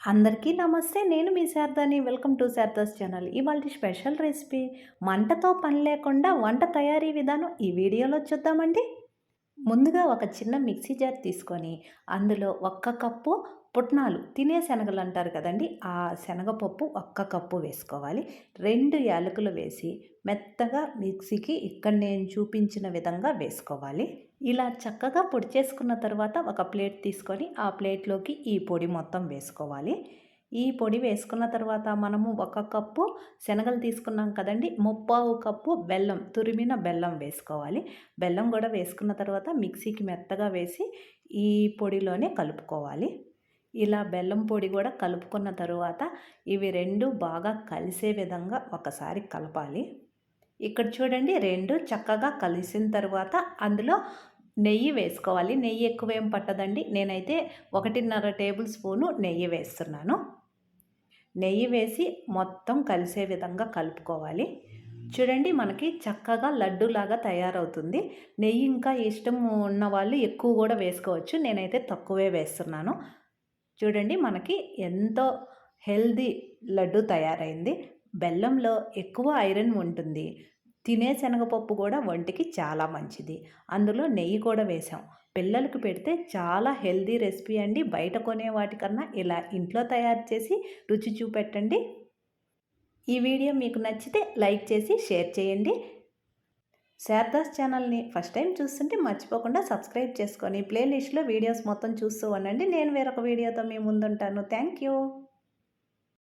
అందరికీ నమస్తే నేను మీ శారదాని. Welcome to Sharada's channel. ఇవాళ స్పెషల్ రెసిపీ మంటతో పని లేకుండా వంట తయారీ విధానం ఈ వీడియోలో చూద్దామండి. ముందుగా ఒక చిన్న మిక్సీ జార్ తీసుకొని అందులో ఒక్క కప్పు పుట్నాలు తినే శనగలు అంటారు కదండి. ఆ శనగపప్పు ఒక్క కప్పు వేసుకోవాలి. రెండు యాలకులు వేసి మెత్తగా మిక్సీకి ఇక్కడ నేను చూపించిన విధంగా వేసుకోవాలి. ఇలా చక్కగా పొడి చేసుకున్న తర్వాత ఒక ప్లేట్ తీసుకొని ఆ ప్లేట్లోకి ఈ పొడి మొత్తం వేసుకోవాలి. ఈ పొడి వేసుకున్న తర్వాత మనము ఒక కప్పు శనగలు తీసుకున్నాం కదండి. ముప్పావు కప్పు బెల్లం తురిమిన బెల్లం వేసుకోవాలి. బెల్లం కూడా వేసుకున్న తర్వాత మిక్సీకి మెత్తగా వేసి ఈ పొడిలోనే కలుపుకోవాలి. ఇలా బెల్లం పొడి కూడా కలుపుకున్న తరువాత ఇవి రెండు బాగా కలిసే విధంగా ఒకసారి కలపాలి. ఇక్కడ చూడండి రెండు చక్కగా కలిసిన తర్వాత అందులో నెయ్యి వేసుకోవాలి. నెయ్యి ఎక్కువ ఏం పట్టదండి. నేనైతే ఒకటిన్నర టేబుల్ స్పూను నెయ్యి వేస్తున్నాను. నెయ్యి వేసి మొత్తం కలిసే విధంగా కలుపుకోవాలి. చూడండి మనకి చక్కగా లడ్డూలాగా తయారవుతుంది. నెయ్యి ఇంకా ఇష్టం ఉన్న వాళ్ళు ఎక్కువ కూడా వేసుకోవచ్చు. నేనైతే తక్కువే వేస్తున్నాను. చూడండి మనకి ఎంతో హెల్దీ లడ్డు తయారైంది. బెల్లంలో ఎక్కువ ఐరన్ ఉంటుంది. తినే శనగపప్పు కూడా ఒంటికి చాలా మంచిది. అందులో నెయ్యి కూడా వేసాం పిల్లలకు పెడితే చాలా హెల్దీ రెసిపీ అండి. బయట కొనే వాటికన్నా ఇలా ఇంట్లో తయారు చేసి రుచి చూపెట్టండి. ఈ వీడియో మీకు నచ్చితే లైక్ చేసి షేర్ చేయండి. శారదాస్ ఛానల్ని ఫస్ట్ టైం చూస్తుంటే మర్చిపోకుండా సబ్స్క్రైబ్ చేసుకొని ప్లేలిస్ట్లో వీడియోస్ మొత్తం చూస్తూ ఉండండి. నేను వేరొక వీడియోతో మీ ముందుంటాను. Thank you.